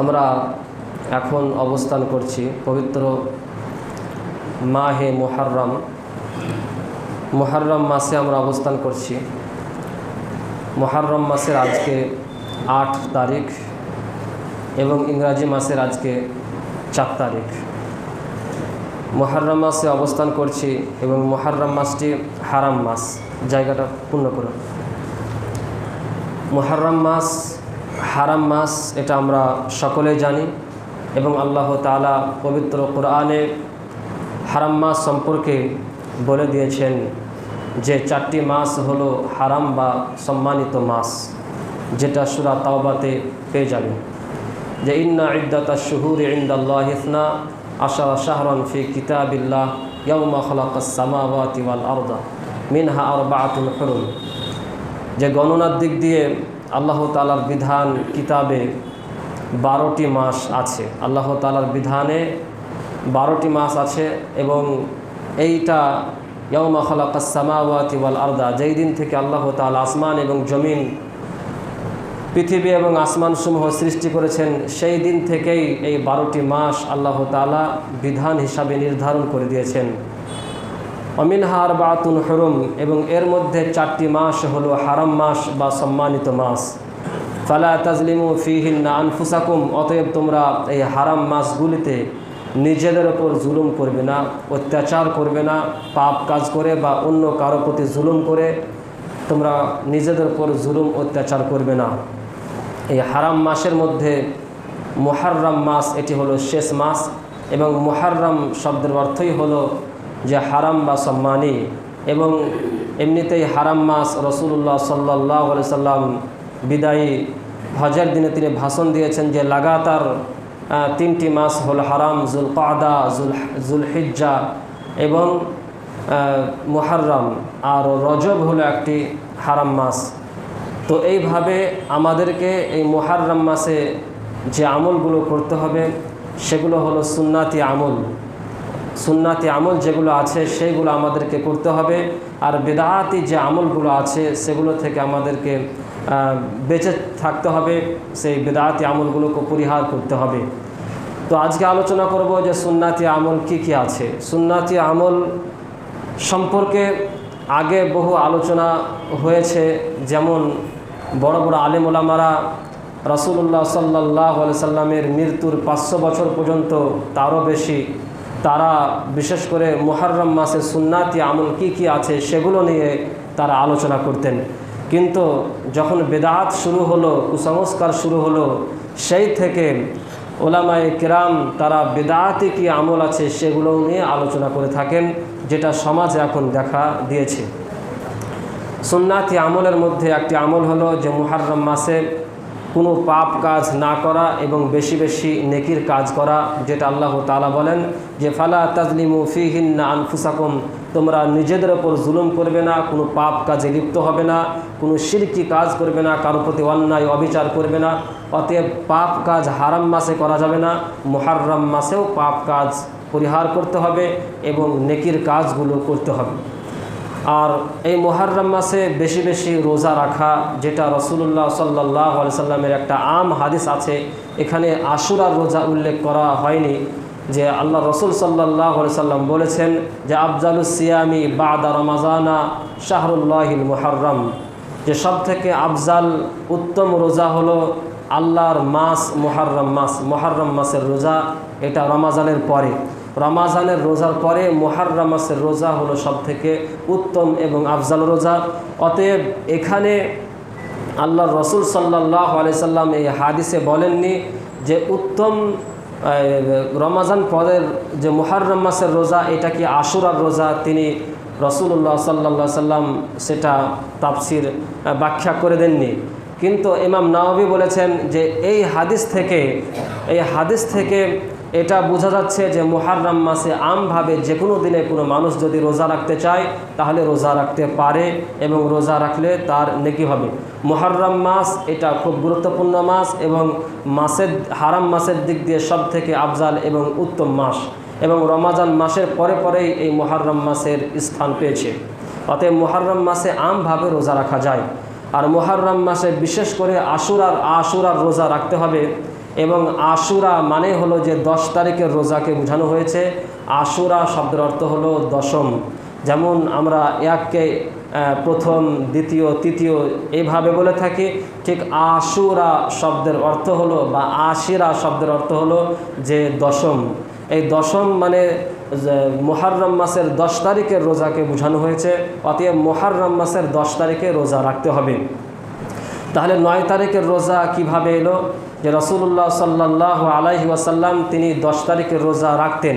আমরা এখন অবস্থান করছি পবিত্র মাহে মোহাররম। মোহাররম মাসে আমরা অবস্থান করছি। মোহাররম মাসের আজকে আট তারিখ এবং ইংরাজি মাসের আজকে চার তারিখ। মোহাররম মাসে অবস্থান করছি এবং মোহাররম মাসটি হারাম মাস। জায়গাটা পূর্ণ করুন। মোহাররম মাস হারাম মাস, এটা আমরা সকলে জানি এবং আল্লাহ তালা পবিত্র কোরআনে হারাম মাস সম্পর্কে বলে দিয়েছেন যে চারটি মাস হলো হারাম বা সম্মানিত মাস, যেটা সুরা তাওবাতে পেয়ে যাবেন। যে ইন্না ইদ্দাতা শুহুর ইন্দাল্লাহ ইসনা আশা শাহরন ফি কিতাবিল্লাহ ইয়মা খলাকাস সামাওয়াতি ওয়াল আরদা মিনহা আরবাআতুল হুরুম। যে গণনার দিক দিয়ে আল্লাহ তালার বিধান কিতাবে বারোটি মাস আছে। আল্লাহ তালার বিধানে বারোটি মাস আছে এবং এইটা ইয়মা খলাকাসামাওয়াতি ওয়াল আরদা, যেই দিন থেকে আল্লাহ তালা আসমান এবং জমিন, পৃথিবী এবং আসমানসমূহ সৃষ্টি করেছেন, সেই দিন থেকেই এই বারোটি মাস আল্লাহ তালা বিধান হিসাবে নির্ধারণ করে দিয়েছেন। অমিনহার বাতুন হরুম, এবং এর মধ্যে চারটি মাস হলো হারাম মাস বা সম্মানিত মাস। ফালা তাজলিমু ফিহিন্না আনফুসাকুম, অতএব তোমরা এই হারাম মাসগুলিতে নিজেদের ওপর জুলুম করবে না, অত্যাচার করবে না, পাপ কাজ করে বা অন্য কারও প্রতি জুলুম করে তোমরা নিজেদের ওপর জুলুম, অত্যাচার করবে না। এই হারাম মাসের মধ্যে মোহাররাম মাস, এটি হলো শেষ মাস, এবং মোহাররাম শব্দের অর্থই হলো যে হারাম বা সম্মানী। এবং এমনিতেই হারাম মাস রসুল্লাহ সাল্লাহ সাল্লাম বিদায়ী হজের দিনে তিনি ভাষণ দিয়েছেন যে লাগাতার তিনটি মাস হল হারাম জুল কাদা জুল, জুলহিজ্জা এবং মোহাররাম। আর রজব হলো একটি হারাম মাস। তো এইভাবে আমাদেরকে এই মোহাররাম মাসে যে আমলগুলো করতে হবে, সেগুলো হলো সুন্নাতি আমল। সুন্নাতি আমল যেগুলো আছে, সেইগুলো আমাদেরকে করতে হবে। আর বেদাহাতি যে আমলগুলো আছে, সেগুলো থেকে আমাদেরকে বেঁচে থাকতে হবে। সেই বেদাহাতি আমলগুলোকে পরিহার করতে হবে। তো আজকে আলোচনা করব যে সুন্নাতি আমল কি কি আছে। সুন্নাতি আমল সম্পর্কে আগে বহু আলোচনা হয়েছে। যেমন বড় বড় আলেম রসুল্লাহ সাল্লাহ সাল্লামের মৃত্যুর পাঁচশো বছর পর্যন্ত তারও বেশি তারা, বিশেষ করে মোহাররম মাসে সুন্নাতি আমল কি কি আছে সেগুলো নিয়ে তারা আলোচনা করতেন। কিন্তু যখন বেদাত শুরু হলো, কুসংস্কার শুরু হলো, সেই থেকে ওলামায় কেরাম তারা বেদাতি কি আমল আছে সেগুলো নিয়ে আলোচনা করে থাকেন, যেটা সমাজে এখন দেখা দিয়েছে। সুন্নাতি আমলের মধ্যে একটি আমল হলো যে মুহাররম মাসে কোনো পাপ কাজ না করা এবং বেশি বেশি নেকির কাজ করা, যেটা আল্লাহ তালা বলেন যে ফালা তাজলিমু ফিহিন্না আনফুসাকুম, তোমরা নিজেদের ওপর জুলুম করবে না, কোনো পাপ কাজে লিপ্ত হবে না, কোনো শিরকি কাজ করবে না, কারও প্রতি অন্যায় অবিচার করবে না, অতএব পাপ কাজ হারাম মাসে করা যাবে না মোহারম মাসেও পাপ কাজ পরিহার করতে হবে এবং নেকির কাজগুলো করতে হবে। আর এই মোহারম মাসে বেশি বেশি রোজা রাখা, যেটা রসুল্লাহ সাল্লাহ সাল্লামের একটা আম হাদিস আছে, এখানে আশুরার রোজা উল্লেখ করা হয়নি। যে আল্লাহ রসুল সাল্লাহ সাল্লাম বলেছেন যে আফজালুস সিয়ামি বাদা রমাজানা শাহরুল্লাহিল মোহারম যে সব থেকে আফজাল উত্তম রোজা হলো আল্লাহর মাস মোহারম মাস। মোহারম মাসের রোজা এটা রমাজানের পরে। রমাজানের রোজার পরে মোহারম মাসের রোজা হলো সব থেকে উত্তম এবং আফজাল রোজা। অতএব এখানে আল্লাহ রসুল সাল্লাহ আলাইসাল্লাম এই হাদিসে বলেননি যে, উত্তম রমাজান পদের যে মোহারম মাসের রোজা, এটা কি আশুরার রোজা? তিনি রসুল্লাহ সাল্লা সাল্লাম সেটা তাপসির ব্যাখ্যা করে দেননি। কিন্তু ইমাম নাওবি বলেছেন যে এই হাদিস থেকে, এই হাদিস থেকে এটা বোঝা যাচ্ছে যে মুহাররাম মাসে আমভাবে যে কোনো দিনে কোনো মানুষ যদি রোজা রাখতে চায়, তাহলে রোজা রাখতে পারে এবং রোজা রাখলে তার নেকি হবে। মুহাররাম মাস এটা খুব গুরুত্বপূর্ণ মাস এবং মাসের, হারাম মাসের দিক দিয়ে সব থেকে আফজাল এবং উত্তম মাস এবং রমাজান মাসের পরে পরেই এই মুহাররাম মাসের স্থান পেয়েছে। অতএব মুহাররাম মাসে আমভাবে রোজা রাখা যায়। আর মুহাররাম মাসে বিশেষ করে আশুরার আশুরার রোজা রাখতে হবে। এবং আশুরা মানে হলো যে দশ তারিখের রোজাকে বোঝানো হয়েছে। আশুরা শব্দের অর্থ হলো দশম। যেমন আমরা এককে প্রথম, দ্বিতীয়, তৃতীয় এইভাবে বলে থাকি, ঠিক আশুরা শব্দের অর্থ হলো বা আশিরা শব্দের অর্থ হলো যে দশম। এই দশম মানে যে মোহাররম মাসের দশ তারিখের রোজাকে বোঝানো হয়েছে, অতএব মোহাররম মাসের দশ তারিখে রোজা রাখতে হবে। তাহলে নয় তারিখের রোজা কীভাবে এলো? যে রসুল্লাহ সাল্লাহ আলাইহি ওয়াসাল্লাম তিনি দশ তারিখের রোজা রাখতেন।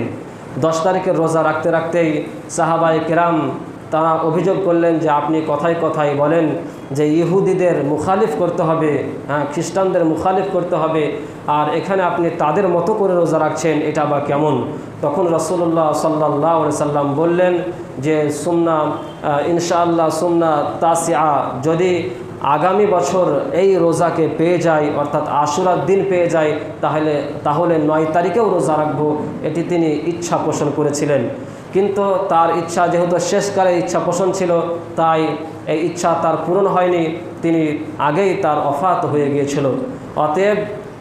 দশ তারিখের রোজা রাখতে রাখতেই সাহাবাই কেরাম তারা অভিযোগ করলেন যে আপনি কথায় কথায় বলেন যে ইহুদিদের মুখালিফ করতে হবে হ্যাঁ খ্রিস্টানদের মুখালিফ করতে হবে আর এখানে আপনি তাদের মতো করে রোজা রাখছেন এটা বা কেমন? তখন রসুল্লাহ সাল্লাহ সাল্লাম বললেন যে আহ, ইনশাআল্লাহ সুন্না তাসিয়া যদি আগামী বছর এই রোজাকে পেয়ে যাই অর্থাৎ আশুরার দিন পেয়ে যাই তাহলে তাহলে নয় তারিখেও রোজা রাখব, এটি তিনি ইচ্ছা পোষণ করেছিলেন। কিন্তু তার ইচ্ছা যেহেতু শেষকালে ইচ্ছা পোষণ ছিল, তাই এই ইচ্ছা তার পূরণ হয়নি, তিনি আগেই তার অফাত হয়ে গিয়েছিল। অতএব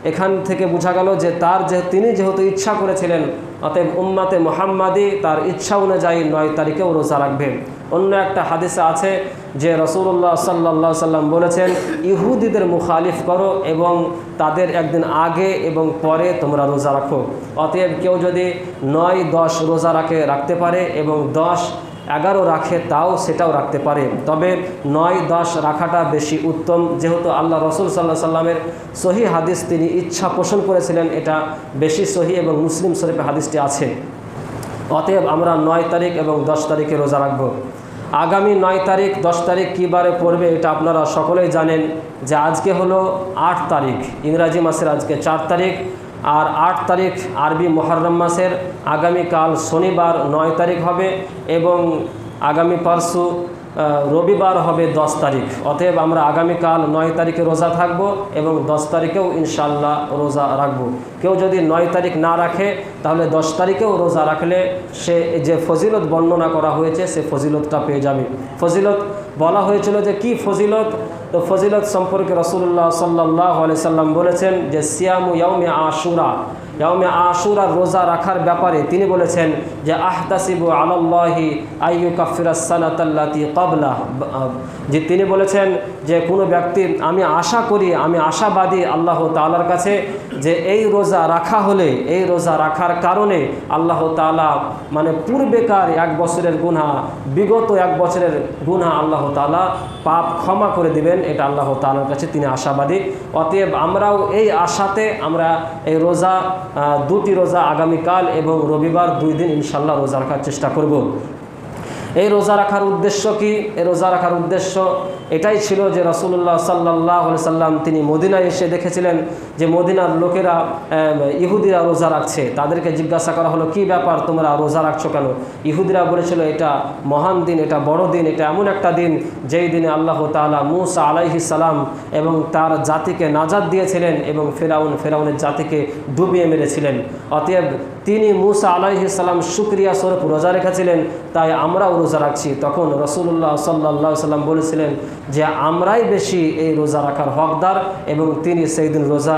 এখান থেকে বোঝা গেল যে তার যে, তিনি যেহেতু ইচ্ছা করেছিলেন, অতএব উম্মাতে মোহাম্মাদি তার ইচ্ছা অনুযায়ী নয় তারিখেও রোজা রাখবেন অন্য একটা হাদিসে আছে যে রসুল্লাহ সাল্লাহ সাল্লাম বলেছেন, ইহুদিদের মুখালিফ করো এবং তাদের একদিন আগে এবং পরে তোমরা রোজা রাখো। অতএব কেউ যদি নয়, দশ রোজা রাখে, রাখতে পারে এবং দশ, এগারো রাখে, তাও সেটাও রাখতে পারে। তবে নয়, দশ রাখাটা বেশি উত্তম। যেহেতু আল্লাহ রসুল সাল্লাহ সাল্লামের সহি হাদিস তিনি ইচ্ছা পোষণ করেছিলেন, এটা বেশি সহি এবং মুসলিম শরীফে হাদিসটি আছে। অতএব আমরা নয় তারিখ এবং দশ তারিখে রোজা রাখব। আগামী নয় তারিখ, দশ তারিখ কী বারে পড়বে এটা আপনারা সকলেই জানেন যে আজকে হলো আট তারিখ, ইংরাজি মাসের আজকে চার তারিখ আর আট তারিখ আরবি মহরম মাসের আগামীকাল শনিবার নয় তারিখ হবে এবং আগামী পরশু রবিবার হবে দশ তারিখ। অতএব আমরা আগামীকাল নয় তারিখে রোজা থাকব এবং দশ তারিখেও ইনশাল্লাহ রোজা রাখব। কেউ যদি নয় তারিখ না রাখে, তাহলে দশ তারিখেও রোজা রাখলে সে যে ফজিলত বর্ণনা করা হয়েছে, সে ফজিলতটা পেয়ে যাবে। ফজিলত বলা হয়েছিল যে কি ফজিলত? তো ফজিলত সম্পর্কে রসুল্লাহ সাল্লাহ সাল্লাম বলেছেন যে সিয়ামু ইয়ৌমে আশুরা ইয়ৌমে আশুরা রোজা রাখার ব্যাপারে তিনি বলেছেন যে আহতাসিবু আলাল্লাহি আইয়ু কাফিরাসানাতাল্লাতি কবলা যে তিনি বলেছেন যে কোনো ব্যক্তি, আমি আশা করি, আমি আশাবাদী আল্লাহ তালার কাছে যে এই রোজা রাখা হলে, এই রোজা রাখার কারণে আল্লাহ তাআলা মানে পূর্বেকার এক বছরের গুনাহ, বিগত এক বছরের গুনাহ আল্লাহ তাআলা পাপ ক্ষমা করে দিবেন। এটা আল্লাহ তাআলার কাছে তিনি আশাবাদী। অতএব আমরাও এই আশাতে আমরা এই রোজা দুটি রোজা আগামীকাল এবং রবিবার দুই দিন ইনশাল্লাহ রোজা রাখার চেষ্টা করব। এই রোজা রাখার উদ্দেশ্য কি? এই রোজা রাখার উদ্দেশ্য এটাই ছিল যে রসুল্লাহ সাল্লাহ সাল্লাম তিনি মদিনায় এসে দেখেছিলেন যে মদিনার লোকেরা ইহুদিরা রোজা রাখছে। তাদেরকে জিজ্ঞাসা করা হলো, কি ব্যাপার তোমরা রোজা রাখছো কেন? ইহুদিরা বলেছিল, এটা মহান দিন, এটা বড় দিন, এটা এমন একটা দিন যেই দিনে আল্লাহ তাআলা মুসা আলাইহি সালাম এবং তার জাতিকে নাজাদ দিয়েছিলেন এবং ফেরাউন, ফেরাউনের জাতিকে ডুবিয়ে মেরেছিলেন। অতএব তিনি মুসা আলাইহি সালাম শুক্রিয়া স্বরূপ রোজা রেখেছিলেন, তাই আমরাও রোজা রাখছি। তখন রসুল্লাহ সাল্লাহ সাল্লাম বলেছিলেন যে আমরাই বেশি এই রোজা রাখার হকদার এবং তিনি সেই দিন রোজা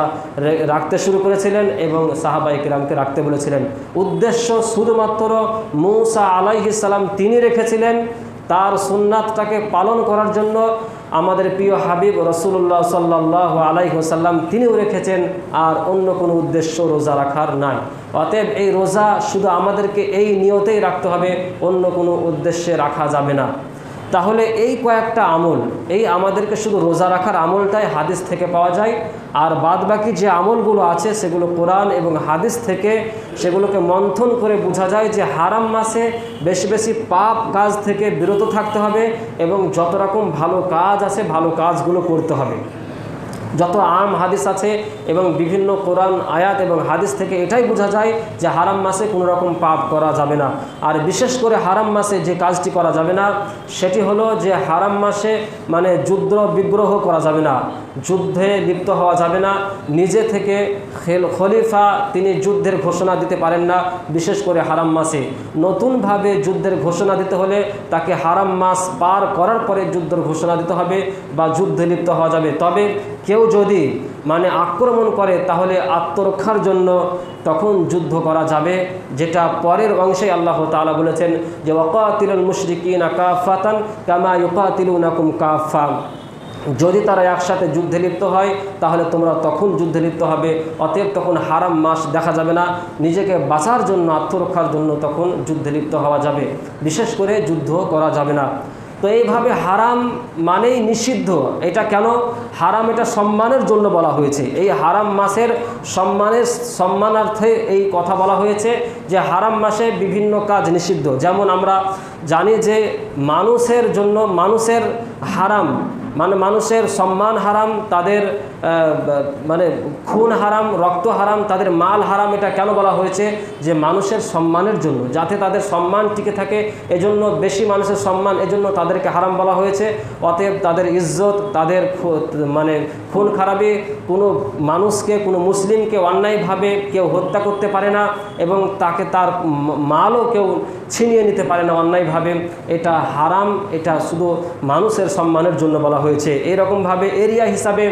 রাখতে শুরু করেছিলেন এবং সাহাবাই কিরামকে রাখতে বলেছিলেন। উদ্দেশ্য শুধুমাত্র মৌসা আলাইহি সালাম তিনি রেখেছিলেন, তার সুন্নাতটাকে পালন করার জন্য আমাদের প্রিয় হাবিব রসুল্লাহ সাল্লাহ আলাইহসাল্লাম তিনিও রেখেছেন আর অন্য কোনো উদ্দেশ্য রোজা রাখার নাই। অতএব এই রোজা শুধু আমাদেরকে এই নিয়তেই রাখতে হবে, অন্য কোনো উদ্দেশ্যে রাখা যাবে না। তাহলে এই কয়েকটা আমল, এই আমাদেরকে শুধু রোজা রাখার আমলটাই হাদিস থেকে পাওয়া যায়। আর বাদ বাকি যে আমলগুলো আছে, সেগুলো কোরআন এবং হাদিস থেকে সেগুলোকে মন্থন করে বোঝা যায় যে হারাম মাসে বেশি বেশি পাপ কাজ থেকে বিরত থাকতে হবে এবং যত রকম ভালো কাজ আছে, ভালো কাজগুলো করতে হবে। যত আম হাদিস আছে এবং বিভিন্ন কোরআন, আয়াত এবং হাদিস থেকে এটাই বোঝা যায় যে হারাম মাসে কোনো রকম পাপ করা যাবে না। আর বিশেষ করে হারাম মাসে যে কাজটি করা যাবে না, সেটি হলো যে হারাম মাসে মানে যুদ্ধ বিগ্রহ করা যাবে না। যুদ্ধে লিপ্ত হওয়া যাবে না। নিজে থেকে খেল, খলিফা তিনি যুদ্ধের ঘোষণা দিতে পারেন না, বিশেষ করে হারাম মাসে। নতুনভাবে যুদ্ধের ঘোষণা দিতে হলে তাকে হারাম মাস পার করার পরে যুদ্ধের ঘোষণা দিতে হবে বা যুদ্ধে লিপ্ত হওয়া যাবে। তবে কেউ যদি মানে আক্রমণ করে, তাহলে আত্মরক্ষার জন্য তখন যুদ্ধ করা যাবে। যেটা পরের অংশে আল্লাহ তাআলা বলেছেন যে, ওয়াকাতিলুল মুশরিকিনা কাফাতান কামা ইউকাতিলুনাকুম কাফা। যদি তারা একসাথে যুদ্ধে লিপ্ত হয়, তাহলে তোমরা তখন যুদ্ধে লিপ্ত হবে। অতএব তখন হারাম মাস দেখা যাবে না। নিজেকে বাঁচার জন্য, আত্মরক্ষার জন্য তখন যুদ্ধে লিপ্ত হওয়া যাবে। বিশেষ করে যুদ্ধ করা যাবে না। তো এইভাবে হারাম মানেই নিষিদ্ধ। এটা কেন? হারাম এটা সম্মানের জন্য বলা হয়েছে। এই হারাম মাসের সম্মানের সম্মানার্থে এই কথা বলা হয়েছে যে হারাম মাসে বিভিন্ন কাজ নিষিদ্ধ। যেমন আমরা জানি যে মানুষের জন্য মানুষের হারাম মানে মানুষের সম্মান হারাম, তাদের মানে খুন হারাম, রক্ত হারাম, তাদের মাল হারাম, এটা কেন বলা হয়েছে? যে মানুষের সম্মানের জন্য, যাতে তাদের সম্মান টিকে থাকে, এজন্য বেশি মানুষের সম্মান, এজন্য তাদেরকে হারাম বলা হয়েছে। অতএব তাদের ইজ্জত, তাদের মানে খুন খারাপে কোনো মানুষকে, কোনো মুসলিমকে অন্যায়ভাবে কেউ হত্যা করতে পারে না এবং তাকে তার মালও কেউ ছিনিয়ে নিতে পারে না অন্যায়ভাবে। এটা হারাম, এটা শুধু মানুষের সম্মানের জন্য বলা হয়েছে। এরকমভাবে এরিয়া হিসাবে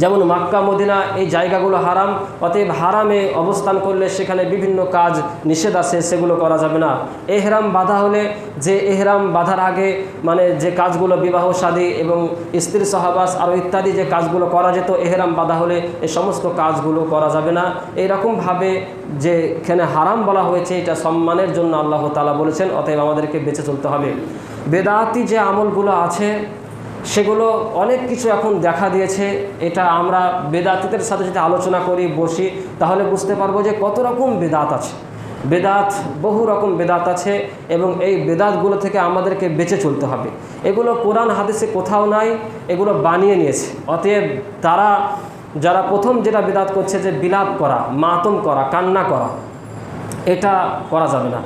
যেমন মাক্কা, মদিনা, এই জায়গাগুলো হারাম, অতএব হারামে অবস্থান করলে সেখানে বিভিন্ন কাজ নিষেধ আছে, সেগুলো করা যাবে না। এহরাম বাধা হলে যে এহরাম বাধার আগে মানে যে কাজগুলো বিবাহ শাদী এবং স্ত্রী সহবাস আরও ইত্যাদি যে কাজগুলো করা যেত, এহরাম বাধা হলে এই সমস্ত কাজগুলো করা যাবে না। এইরকমভাবে যে এখানে হারাম বলা হয়েছে, এটা সম্মানের জন্য আল্লাহ তালা বলেছেন, অতএব আমাদেরকে বেঁচে চলতে হবে। বেদাতি যে আমলগুলো আছে সেগুলো অনেক কিছু এখন দেখা দিয়েছে। এটা আমরা বেদাতিদের সাথে যদি আলোচনা করি, বসি, তাহলে বুঝতে পারব যে কত রকম বেদাত আছে। বেদাত, বহু রকম বেদাত আছে এবং এই বেদাতগুলো থেকে আমাদেরকে বেঁচে চলতে হবে। এগুলো কোরআন হাদিসে কোথাও নাই, এগুলো বানিয়ে নিয়েছে। অতএব তারা, যারা প্রথম যেটা বেদাত করছে যে বিলাপ করা, মাতম করা, কান্না করা, এটা করা যাবে না।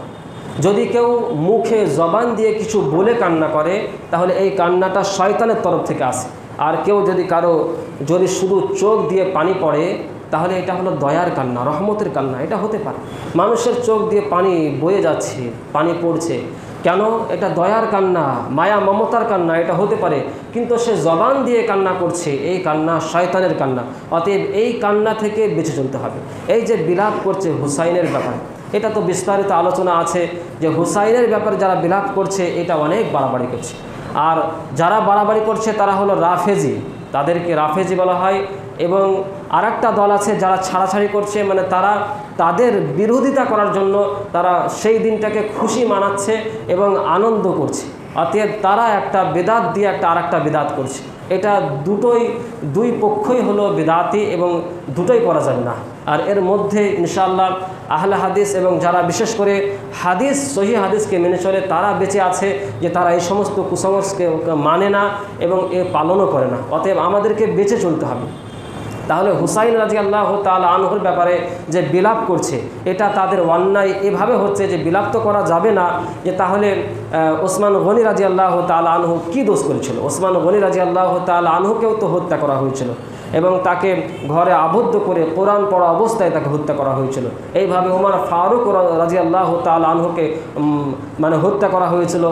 যদি কেউ মুখে জবান দিয়ে কিছু বলে কান্না করে, তাহলে এই কান্নাটা শয়তানের তরফ থেকে আসে। আর কেউ যদি কারও, যদি শুধু চোখ দিয়ে পানি পড়ে, তাহলে এটা হলো দয়ার কান্না, রহমতের কান্না, এটা হতে পারে। মানুষের চোখ দিয়ে পানি বয়ে যাচ্ছে, পানি পড়ছে। কেন? এটা দয়ার কান্না, মায়া, মমতার কান্না, এটা হতে পারে। কিন্তু সে জবান দিয়ে কান্না করছে, এই কান্না শয়তানের কান্না। অতএব এই কান্না থেকে বেঁচে চলতে হবে। এই যে বিলাপ করছে হুসাইনের ব্যাপারে এটা তো বিস্তারিত আলোচনা আছে যে হুসাইনের ব্যাপারে যারা বিলাপ করছে, এটা অনেক বাড়াবাড়ি করছে। আর যারা বাড়াবাড়ি করছে, তারা হলো রাফেজি। তাদেরকে রাফেজি বলা হয়। এবং আরেকটা দল আছে যারা ছাড়াছাড়ি করছে মানে তারা তাদের বিরোধিতা করার জন্য তারা সেই দিনটাকে খুশি মানাচ্ছে এবং আনন্দ করছে। অতএব তারা একটা বেদাত দিয়ে একটা আরেকটা বেদাত করছে। এটা দুটোই, দুই পক্ষই হলো বেদাতি এবং দুটোই করা যাবে না। আর এর মধ্যে ইনশাআল্লাহ আহলে হাদিস এবং যারা বিশেষ করে হাদিস, সহি হাদিসকে মেনে চলে, তারা বেঁচে আছে যে তারা এই সমস্ত কুসংস্কে মানে না এবং এ পালনও করে না। অতএব আমাদেরকে বেঁচে চলতে হবে। তাহলে হুসাইন রাজি আল্লাহ তাল আনহুর ব্যাপারে যে বিলাপ করছে, এটা তাদের অন্যায়। এভাবে হচ্ছে যে বিলাপ তো করা যাবে না, যে তাহলে ওসমান গনি রাজি আল্লাহ তাল আনহু কী দোষ করেছিল? ওসমান গনি রাজি আল্লাহ তাল আনহুকেও তো হত্যা করা হয়েছিল এবং তাকে ঘরে আবদ্ধ করে কোরআন পড়া অবস্থায় তাকে হত্যা করা হয়েছিল। এইভাবে ওমর ফারুক রাজি আল্লাহ তাল আনহুকে মানে হত্যা করা হয়েছিল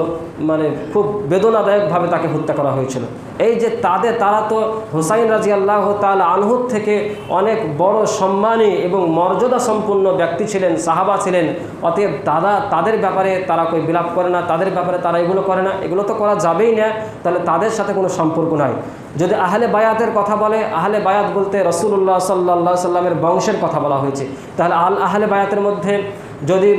মানে খুব বেদনাদায়কভাবে তাকে হত্যা করা হয়েছিল। এই যে তাদের তারা তো হুসাইন রাজি আল্লাহ তাল আনহুর থেকে অনেক বড় সম্মানী এবং মর্যাদা সম্পন্ন ব্যক্তি ছিলেন, সাহাবা ছিলেন। অতএব তারা তাদের ব্যাপারে তারা কই বিলাপ করে না, তাদের ব্যাপারে তারা এগুলো করে না, এগুলো তো করা যাবেই না, তাহলে তাদের সাথে কোনো সম্পর্ক নাই। যদি আহলে বায়াতের কথা বলে, আহলে বায়াত বলতে রসুল্লাহ সাল্লাহ সাল্লামের বংশের কথা বলা হয়েছে। তাহলে আল আহলে বায়াতের মধ্যে যদি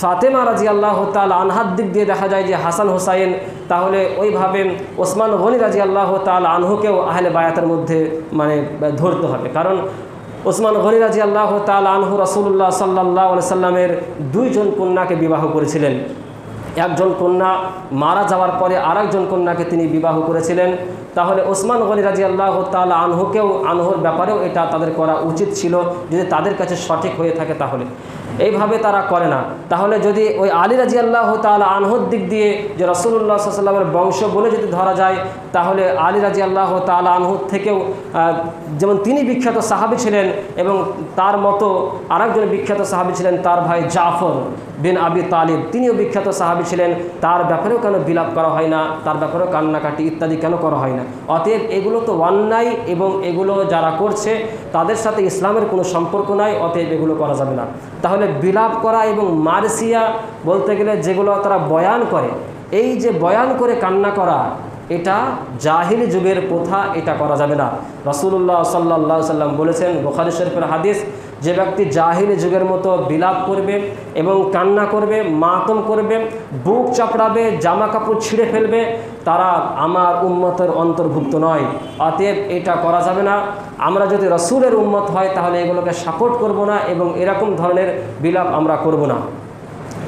ফাতেমা রাজি আল্লাহ তাল আনহার দিক দিয়ে দেখা যায় যে হাসান হোসাইন, তাহলে ওইভাবে ওসমান গনি রাজি আল্লাহ তাল আনহুকেও আহলে বায়াতের মধ্যে মানে ধরতে হবে। কারণ ওসমান গনি রাজি আল্লাহ তাল আনহু রসুল্লাহ সাল্লাহ সাল্লামের দুইজন কন্যাকে বিবাহ করেছিলেন। একজন কন্যা মারা যাওয়ার পরে আর একজন কন্যাকে তিনি বিবাহ করেছিলেন। তাহলে ওসমান গনি রাজি আল্লাহ তাল আনহুকেও, আনহুর ব্যাপারেও এটা তাদের করা উচিত ছিল। যদি তাদের কাছে সঠিক হয়ে থাকে তাহলে। এইভাবে তারা করে না। তাহলে যদি ওই আলী রাজি আল্লাহ তাল আনহুর দিক দিয়ে যে রসুল্লাহ সাল্লামের বংশ বলে যদি ধরা যায়, তাহলে আলী রাজি আল্লাহ তাল আনহুর থেকেও যেমন তিনি বিখ্যাত সাহাবি ছিলেন এবং তার মতো আরেকজন বিখ্যাত সাহাবি ছিলেন তার ভাই জাফর বিন আবি তালিব। তিনিও বিখ্যাত সাহাবি ছিলেন। তার ব্যাপারেও কেন বিলাপ করা হয় না? তার ব্যাপারেও কান্নাকাটি ইত্যাদি কেন করা হয় না? অতএব এগুলো তো অন্যায় এবং এগুলো যারা করছে, তাদের সাথে ইসলামের কোনো সম্পর্ক নাই, অতএব এগুলো করা যাবে না। তাহলে বিলাপ করা এবং মারসিয়া বলতে গেলে যেগুলো তারা বয়ান করে, এই যে বয়ান করে কান্না করা, এটা জাহিলি যুগের প্রথা, এটা করা যাবে না। রসুল্লাহ সাল্লাহ সাল্লাম বলেছেন, বোখারি শরীফের হাদিস, যে ব্যক্তি জাহিলি যুগের মতো বিলাপ করবে এবং কান্না করবে, মাতম করবে, বুক চাপড়াবে জামা কাপড় ছিঁড়ে ফেলবে তারা আমার উম্মতের অন্তর্ভুক্ত নয়। অতএব এটা করা যাবে না। আমরা যদি রসুলের উম্মত হয়, তাহলে এগুলোকে সাপোর্ট করব না এবং এরকম ধরনের বিলাপ আমরা করব না।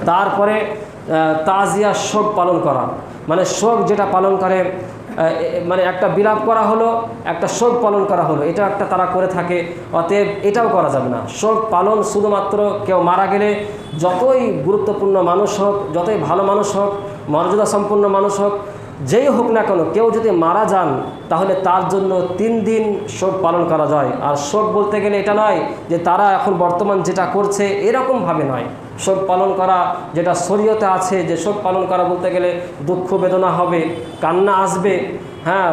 তারপরে তাজিয়া শোক পালন করা। মানে শোক যেটা পালন করে মানে একটা বিলাপ করা হলো, একটা শোক পালন করা হলো। এটা একটা তারা করে থাকে। অতএব এটাও করা যাবে না। শোক পালন শুধুমাত্র কেউ মারা গেলে যতই গুরুত্বপূর্ণ মানুষ হোক, যতই ভালো মানুষ হোক মর্যাদা সম্পন্ন মানুষ হোক যেই হোক না কেন, কেউ যদি মারা যান, তাহলে তার জন্য তিন দিন শোক পালন করা যায়। আর শোক বলতে গেলে এটা নয় যে তারা এখন বর্তমান যেটা করছে এরকমভাবে নয়। শোক পালন করা যেটা শরীয়তে আছে, যে শোক পালন করা বলতে গেলে দুঃখ বেদনা হবে, কান্না আসবে হ্যাঁ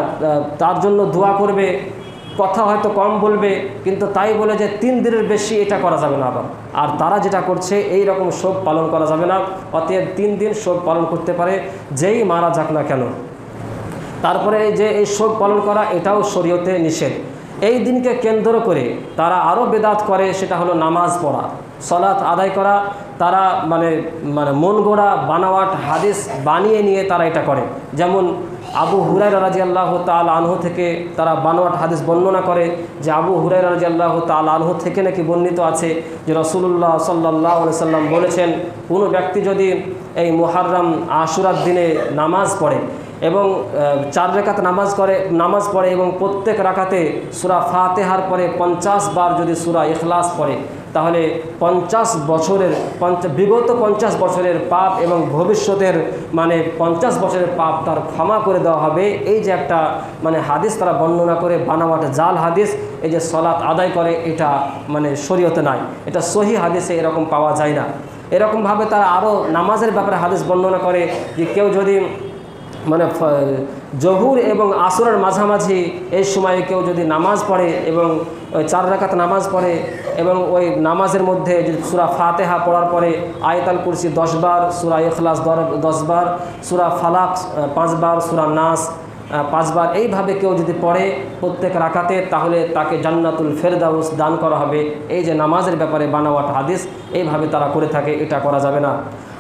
তার জন্য দোয়া করবে কথা হয়তো কম বলবে, কিন্তু তাই বলে যে তিন দিনের বেশি এটা করা যাবে না আবার আর তারা যেটা করছে, এই রকম শোক পালন করা যাবে না, অতএব তিন দিন শোক পালন করতে পারে, যেই মারা যাক না কেন। তারপরে যে এই শোক পালন করা, এটাও শরীয়তে নিষেধ। এই দিনকে কেন্দ্র করে তারা আরও বেদাত করে, সেটা হলো নামাজ পড়া, সলাৎ আদায় করা, তারা মানে মানে মন গোড়া, বানাওয়াট, হাদিস বানিয়ে নিয়ে তারা এটা করে। যেমন আবু হুরাই রাজি আল্লাহ তাল আনহু থেকে তারা বানোয়াট হাদিস বর্ণনা করে যে আবু হুরাই রাজি আল্লাহ তাল আনহু থেকে নাকি বর্ণিত আছে যে রসুল্লাহ সাল্লাহ সাল্লাম বলেছেন, কোনো ব্যক্তি যদি এই মোহারম আশুরার দিনে নামাজ পড়ে এবং চার রেখাত নামাজ করে, নামাজ পড়ে এবং প্রত্যেক রাখাতে সুরা ফাতেহার পরে পঞ্চাশ বার যদি সুরা ইখলাস পড়ে তাহলে পঞ্চাশ বছরের বিগত পঞ্চাশ বছরের পাপ এবং ভবিষ্যতের মানে পঞ্চাশ বছরের পাপ তার ক্ষমা করে দেওয়া হবে। এই যে একটা মানে হাদিস তারা বর্ণনা করে, বানাওয়াট জাল হাদিস, এই যে সলাৎ আদায় করে, এটা মানে শরীয়তে নাই। এটা সহি হাদিসে এরকম পাওয়া যায় না। এরকমভাবে তারা আরও নামাজের ব্যাপারে হাদিস বর্ণনা করে যে কেউ যদি মানে জহুর এবং আসরের মাঝামাঝি এই সময়ে কেউ যদি নামাজ পড়ে এবং ওই চার রাকাত নামাজ পড়ে এবং ওই নামাজের মধ্যে যদি সুরা ফাতেহা পড়ার পরে আয়তাল কুরসি দশবার সুরা ইখলাস দশবার সুরা ফালাক পাঁচবার সুরা নাস পাঁচবার এইভাবে কেউ যদি পড়ে প্রত্যেক রাখাতে তাহলে তাকে জান্নাতুল ফেরদাউস দান করা হবে। এই যে নামাজের ব্যাপারে বানাওয়াট হাদিস, এইভাবে তারা করে থাকে, এটা করা যাবে না।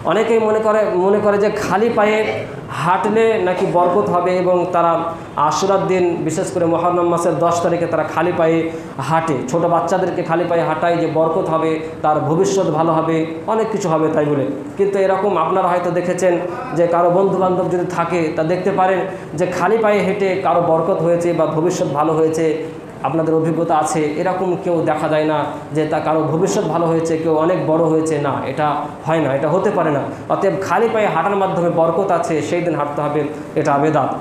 অনেকেই মনে করে মনে করে যে খালি পায়ে হাঁটলে নাকি বরকত হবে এবং তারা আশুরার দিন, বিশেষ করে মহারম মাসের দশ তারিখে তারা খালি পায়ে হাঁটে। ছোট বাচ্চাদেরকে খালি পায়ে হাঁটায় যে বরকত হবে, তার ভবিষ্যৎ ভালো হবে, অনেক কিছু হবে তাই বলে। কিন্তু এরকম আপনারা হয়তো দেখেছেন যে কারও বন্ধু বান্ধব যদি থাকে, তা দেখতে পারেন যে খালি পায়ে হেঁটে কারও বরকত হয়েছে বা ভবিষ্যৎ ভালো হয়েছে আপনাদের অভিজ্ঞতা আছে, এরকম কেউ দেখা যায় না যে তা কারও ভবিষ্যৎ ভালো হয়েছে, কেউ অনেক বড় হয়েছে, না, এটা হয় না, এটা হতে পারে না। অতএব খালি পায়ে হাঁটার মাধ্যমে বরকত আছে, সেই দিন হাঁটতে হবে, এটা আবেদাত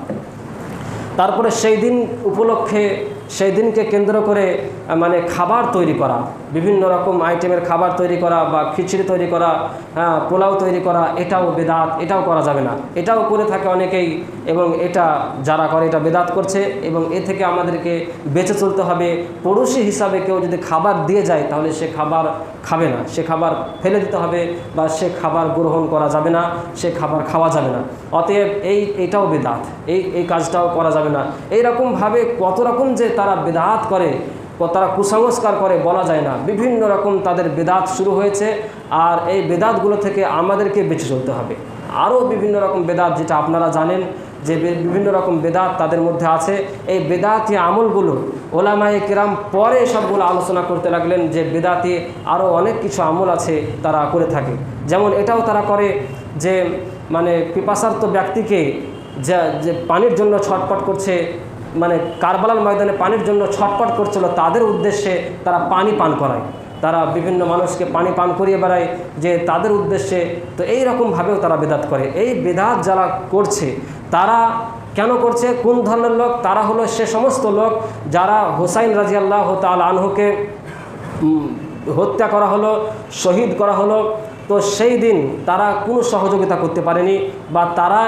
তারপরে সেই দিন উপলক্ষে সেই দিনকে কেন্দ্র করে মানে খাবার তৈরি করা, বিভিন্ন রকম আইটেমের খাবার তৈরি করা বা খিচড়ি তৈরি করা হ্যাঁ পোলাও তৈরি করা, এটাও বেদাত, এটাও করা যাবে না। এটাও করে থাকে অনেকেই এবং এটা যারা করে, এটা বেদাত করছে এবং এ থেকে আমাদেরকে বেঁচে চলতে হবে। পড়োশি হিসাবে কেউ যদি খাবার দিয়ে যায়, তাহলে সে খাবার খাবে না। সে খাবার ফেলে দিতে হবে বা সে খাবার গ্রহণ করা যাবে না, সে খাবার খাওয়া যাবে না। অতএব এই, এটাও বেদাত, এই এই কাজটাও করা যাবে না। এইরকমভাবে কত রকম যে তারা বেদাত করে তারা কুসংস্কার করে বলা যায় না। বিভিন্ন রকম তাদের বেদাত শুরু হয়েছে আর এই বেদাতগুলো থেকে আমাদেরকে বেঁচে চলতে হবে। আরও বিভিন্ন রকম বেদাত যেটা আপনারা জানেন যে বিভিন্ন রকম বেদাত তাদের মধ্যে আছে। এই বেদাতি আমলগুলো ওলামায়ে কিরাম পরে সবগুলো আলোচনা করতে লাগলেন যে বেদাতি আরও অনেক কিছু আমল আছে তারা করে থাকে। যেমন এটাও তারা করে যে মানে পিপাসার্থ ব্যক্তিকে যা পানির জন্য ছটপট করছে মানে কারবালার ময়দানে পানির জন্য ছটপট করছিল, তাদের উদ্দেশ্যে তারা পানি পান করায়। তারা বিভিন্ন মানুষকে পানি পান করিয়ে বেড়ায় যে তাদের উদ্দেশ্যে। তো এই রকমভাবেও তারা বেদাত করে। এই বেদাত যারা করছে, তারা কেন করছে? কোন ধরনের লোক? তারা হলো সে সমস্ত লোক যারা হোসাইন রাজিয়াল্লাহ তাল আনহুকে হত্যা করা হলো, শহীদ করা হলো তো সেই দিন তারা কোনো সহযোগিতা করতে পারেনি বা তারা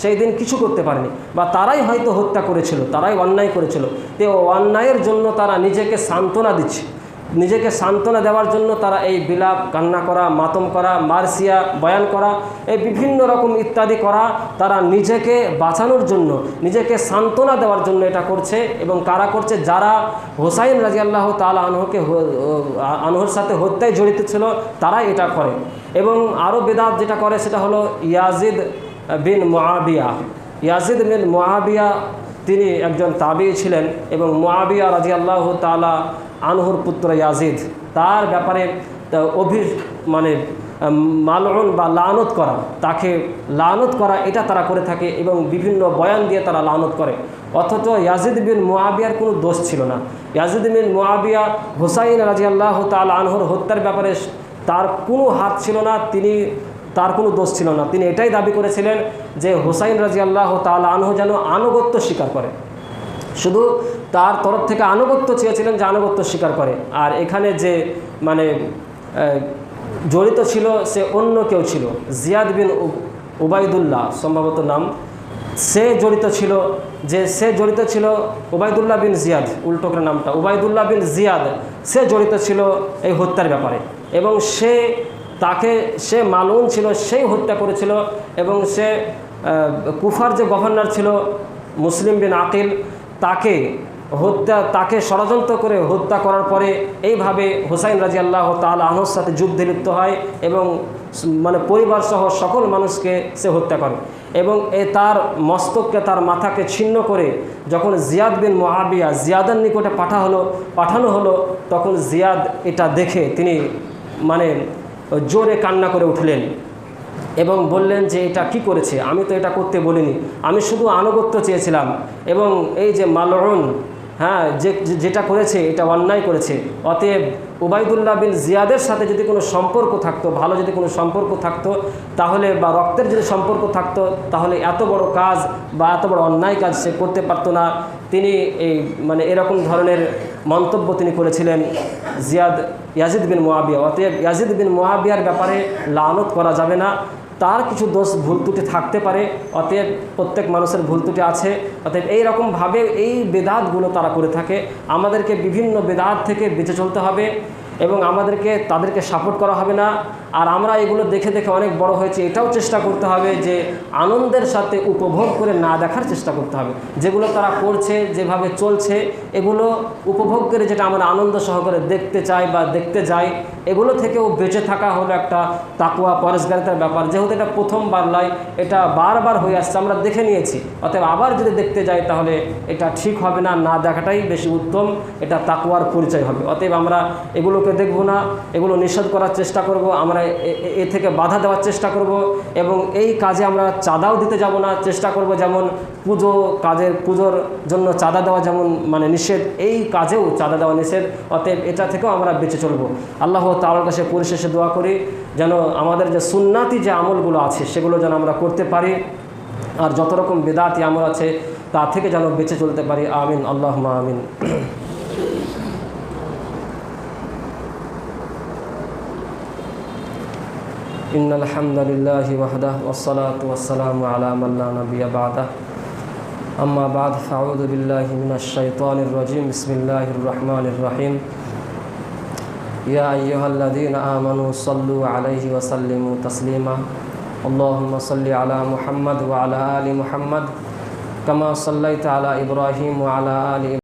সেই দিন কিছু করতে পারেনি বা তারাই হয়তো হত্যা করেছিল, তারাই অন্যায় করেছিল। তো অন্যায়ের জন্য তারা নিজেকে সান্ত্বনা দিচ্ছে। নিজেকে সান্ত্বনা দেওয়ার জন্য তারা এই বিলাপ, কান্না করা, মাতম করা, মার্সিয়া বয়ান করা, এই বিভিন্ন রকম ইত্যাদি করা তারা নিজেকে বাঁচানোর জন্য, নিজেকে সান্ত্বনা দেওয়ার জন্য এটা করছে এবং কারা করছে? যারা হোসাইন রাজি আল্লাহ তালা আনহকে আনহর সাথে হত্যায় জড়িত ছিল, তারাই এটা করে। এবং আরও বেদাত যেটা করে সেটা হলো Yazid bin Muawiya Yazid bin Muawiya তিনি একজন তাবি ছিলেন এবং মোয়াবিয়া রাজি আল্লাহ তালা আনহুর পুত্র ইয়াজিদ। তার ব্যাপারে অভি মানে মালন বা লানত করা, তাকে লানত করা, এটা তারা করে থাকে এবং বিভিন্ন বয়ান দিয়ে তারা লানত করে। অথচ ইয়াজিদ বিন মোয়াবিয়ার কোনো দোষ ছিল না। ইয়াজিদ বিন মোয়াবিয়া হুসাইন রাজি আল্লাহ তাল আনহর হত্যার ব্যাপারে তার কোনো হাত ছিল না, তিনি তার কোনো দোষ ছিল না। তিনি এটাই দাবি করেছিলেন যে হুসাইন রাজি আল্লাহ তাল আনহু যেন আনুগত্য স্বীকার করে। শুধু তার তরফ থেকে আনুগত্য চেয়েছিলেন যে আনুগত্য স্বীকার করে। আর এখানে যে মানে জড়িত ছিল সে অন্য কেউ ছিল, জিয়াদ বিন উবায়দুল্লাহ সম্ভবত নাম। সে জড়িত ছিল, যে সে জড়িত ছিল উবায়দুল্লাহ বিন জিয়াদ উল্টো করে নামটা। উবায়দুল্লাহ বিন জিয়াদ, সে জড়িত ছিল এই হত্যার ব্যাপারে। এবং সে তাকে, সে মালুন ছিল, সেই হত্যা করেছিল এবং সে কুফার যে গভর্নর ছিল, মুসলিম বিন আকিল, তাকে হত্যা তাকে ষড়যন্ত্র করে হত্যা করার পরে এইভাবে হুসাইন রাজি আল্লাহ তাল আহর সাথে যুদ্ধে লিপ্ত হয় এবং মানে পরিবার সহ সকল মানুষকে সে হত্যা করে। এবং এ তার মস্তককে তার মাথাকে ছিন্ন করে যখন জিয়াদ বিন মহাবিয়া জিয়াদের নিকটে পাঠা হলো, পাঠানো হলো, তখন জিয়াদ এটা দেখে তিনি মানে জোরে কান্না করে উঠলেন এবং বললেন যে, এটা কি করেছে? আমি তো এটা করতে বলিনি। আমি শুধু আনুগত্য চেয়েছিলাম এবং এই যে মালরুন হ্যাঁ যে যেটা করেছে, এটা অন্যায় করেছে। অতএব উবায়দুল্লাহ বিন জিয়াদের সাথে যদি কোনো সম্পর্ক থাকতো, ভালো যদি কোনো সম্পর্ক থাকতো, তাহলে বা রক্তের যদি সম্পর্ক থাকতো, তাহলে এত বড় কাজ বা এত বড় অন্যায় কাজ সে করতে পারতো না। তিনি এই মানে এরকম ধরনের মন্তব্য তিনি করেছিলেন জিয়াদ, ইয়াজিদ বিন মোয়াবিয়া অতএব ইয়াজিদ বিন মোয়াবিয়ার ব্যাপারে লানত করা যাবে না। তার কিছু দোষ ভুল ত্রুটি থাকতে পারে, অতএব প্রত্যেক মানুষের ভুল ত্রুটি আছে। অতএব এইরকমভাবে এই বেদাতগুলো তারা করে থাকে। আমাদেরকে বিভিন্ন বেদাত থেকে বেঁচে চলতে হবে। এবং আমাদেরকে, তাদেরকে সাপোর্ট করা হবে না। আর আমরা এগুলো দেখে দেখে অনেক বড় হয়েছে। এটাও চেষ্টা করতে হবে যে আনন্দের সাথে উপভোগ করে না দেখার চেষ্টা করতে হবে। যেগুলো তারা করছে, যেভাবে চলছে, এগুলো উপভোগ করে যেটা আমরা আনন্দ সহকারে দেখতে চাই বা দেখতে যাই, এগুলো থেকেও বেঁচে থাকা হলো একটা তাকুয়া পরেশগারিতার ব্যাপার। যেহেতু এটা প্রথমবার নয়, এটা বারবার হয়ে আসছে, আমরা দেখে নিয়েছি। অতএব আবার যদি দেখতে যাই তাহলে এটা ঠিক হবে না না দেখাটাই বেশি উত্তম, এটা তাকুয়ার পরিচয় হবে। অতএব আমরা এগুলোকে দেখব না, এগুলো নিষেধ করার চেষ্টা করব, আমরা এ থেকে বাধা দেওয়ার চেষ্টা করব এবং এই কাজে আমরা চাঁদাও দিতে যাব না, চেষ্টা করব যেমন পুজো কাজের, পুজোর জন্য চাঁদা দেওয়া যেমন মানে নিষেধ, এই কাজেও চাঁদা দেওয়া নিষেধ, অতএব এটা থেকেও আমরা বেঁচে চলবো। আল্লাহ তাআলার কাছে পরিশেষে দোয়া করি, যেন আমাদের যে সুন্নাতি যে আমলগুলো আছে, সেগুলো যেন আমরা করতে পারি, আর যত রকম বেদাতি আমল আছে, তা থেকে যেন বেঁচে চলতে পারি, আমিন আল্লাহ আমিন। إن الحمد لله وحده والصلاة والسلام على من لا نبي بعده. أما بعد فأعوذ بالله من الشيطان الرجيم. بسم الله الرحمن الرحيم. يا أيها الذين آمنوا صلوا عليه وسلموا تسليما. اللهم صل على محمد وعلى آل محمد كما صليت على إبراهيم وعلى آل إبراهيم